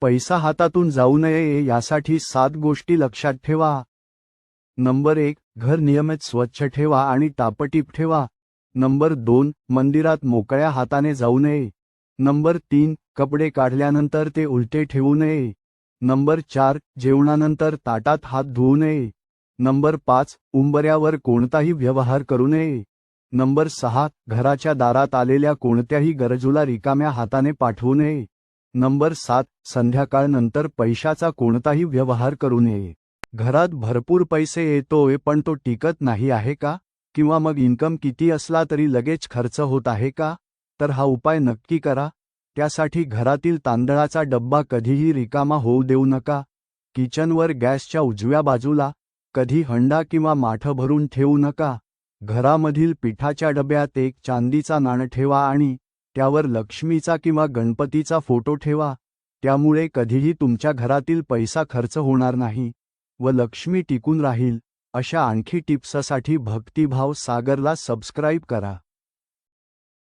पैसा हातातून जाऊ नये यासाठी सात गोष्टी लक्षात ठेवा. नंबर एक घर नियमित स्वच्छ ठेवा आणि टापटीप ठेवा. नंबर दोन मंदिरात मोकळ्या हाताने जाऊ नये. नंबर तीन कपडे काढल्यानंतर ते उलटे ठेवू नये. नंबर चार जेवणानंतर ताटात हात धुवू नये. नंबर पाच उंबऱ्यावर कोणताही व्यवहार करू नये. नंबर सहा घराच्या दारात आलेल्या कोणत्याही गरजूला रिकाम्या हाताने पाठवू नये. नंबर सात संध्याकाळनंतर पैशाचा कोणताही व्यवहार करू नये. घरात भरपूर पैसे येतोय पण तो टिकत नाही आहे का? किंवा मग इन्कम किती असला तरी लगेच खर्च होत आहे का? तर हा उपाय नक्की करा. त्यासाठी घरातील तांदळाचा डब्बा कधीही रिकामा होऊ देऊ नका. किचनवर गॅसच्या उजव्या बाजूला कधी हंडा किंवा माठ भरून ठेवू नका. घरामधील पिठाच्या डब्यात एक चांदीचा नाणं ठेवा आणि त्यावर लक्ष्मीचा किंवा गणपतीचा फोटो ठेवा त्यामुळे कधीही तुमच्या घरातील पैसा खर्च होणार नाही व लक्ष्मी टिकून राहील अशा आणखी टिप्ससाठी भक्तिभाव सागरला सबस्क्राईब करा.